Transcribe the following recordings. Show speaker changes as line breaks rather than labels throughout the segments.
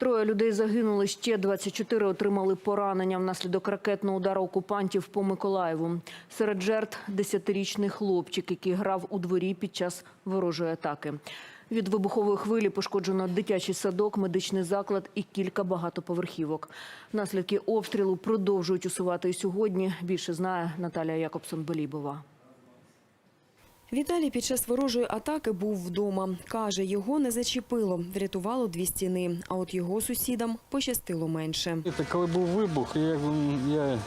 Троє людей загинули, ще 24 отримали поранення внаслідок ракетного удару окупантів по Миколаєву. Серед жертв – десятирічний хлопчик, який грав у дворі під час ворожої атаки. Від вибухової хвилі пошкоджено дитячий садок, медичний заклад і кілька багатоповерхівок. Наслідки обстрілу продовжують усувати і сьогодні. Більше знає Наталія Якобсон-Белібова.
Віталій під час ворожої атаки був вдома. Каже, його не зачепило, врятувало дві стіни. А от його сусідам пощастило менше.
Це коли був вибух, я, я е,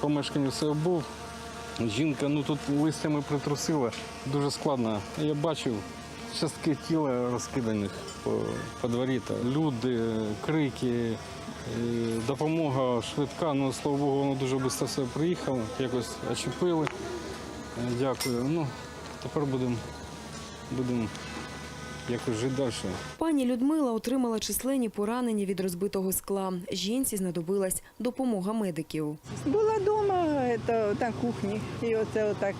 помешканні все був. Жінка ну тут листями притрусила, дуже складно. Я бачив частки тіла розкиданих по, по дворі. Та люди, крики, допомога швидка. Ну, слава Богу, воно дуже швидко все приїхало, якось очепили. Е, Дякую. Ну, тепер будемо будем якось жити далі.
Пані Людмила отримала численні поранення від розбитого скла. Жінці знадобилась допомога медиків.
Була вдома на кухні. І оце отак.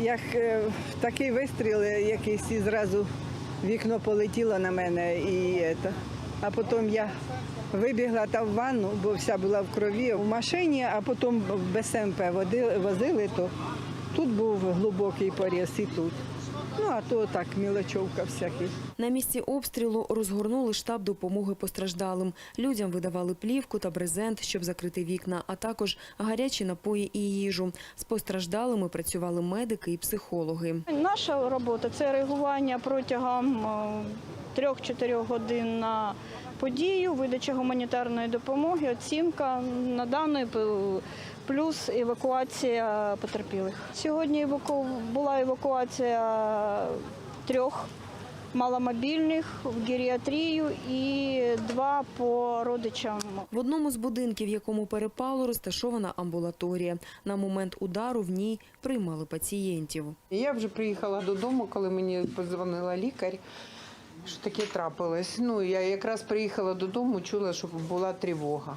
Як е, такий вистріл якийсь і зразу вікно полетіло на мене. І, это. А потім я вибігла там в ванну, бо вся була в крові в машині, а потім без СМП водили, возили, то тут був глибокий поріз і тут. Ну, а то так, мілочовка всякі.
На місці обстрілу розгорнули штаб допомоги постраждалим. Людям видавали плівку та брезент, щоб закрити вікна, а також гарячі напої і їжу. З постраждалими працювали медики і психологи.
Наша робота це реагування протягом е, 3-4 годин на подію, видача гуманітарної допомоги, оцінка на даної плюс евакуація потерпілих. Сьогодні еваку... була евакуація трьох маломобільних в геріатрію і два по родичам.
В одному з будинків, в якому перепало, розташована амбулаторія. На момент удару в ній приймали пацієнтів.
Я вже приїхала додому, коли мені подзвонила лікар, що таке трапилось. Ну, я якраз приїхала додому, чула, що була тривога.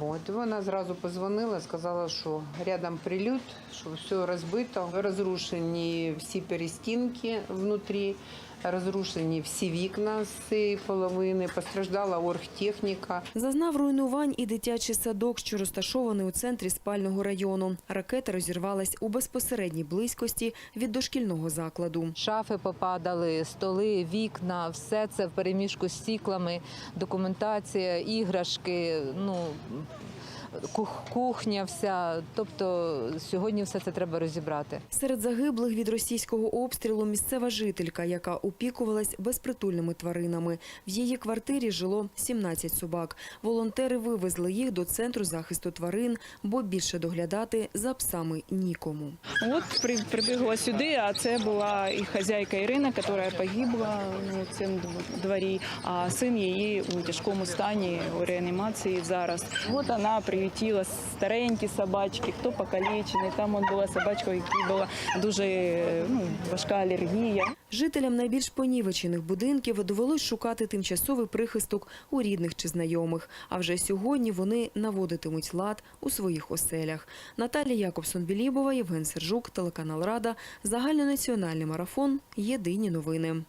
От вона зразу позвонила, сказала, що рядом прильот, що все розбито, розрушені всі перестінки внутрі, розрушені всі вікна з цієї половини, постраждала оргтехніка.
Зазнав руйнувань і дитячий садок, що розташований у центрі спального району. Ракета розірвалась у безпосередній близькості від дошкільного закладу.
Шафи попадали, столи, вікна, все це в переміжку з стіклами, документація, іграшки, ну Mm-hmm. Кухня, вся. Тобто сьогодні все це треба розібрати.
Серед загиблих від російського обстрілу місцева жителька, яка опікувалась безпритульними тваринами. В її квартирі жило 17 собак. Волонтери вивезли їх до центру захисту тварин, бо більше доглядати за псами нікому.
От при, прибігла сюди, а це була і хазяйка Ірина, яка погибла в цьому дворі, а син її у тяжкому стані у реанімації зараз. От вона приютила старенькі собачки, хто покалічений. Там от була собачка, якій була дуже ну, важка алергія.
Жителям найбільш понівечених будинків довелось шукати тимчасовий прихисток у рідних чи знайомих. А вже сьогодні вони наводитимуть лад у своїх оселях. Наталія Якобсон-Білібова, Євген Сержук, телеканал Рада, загальнонаціональний марафон. Єдині новини.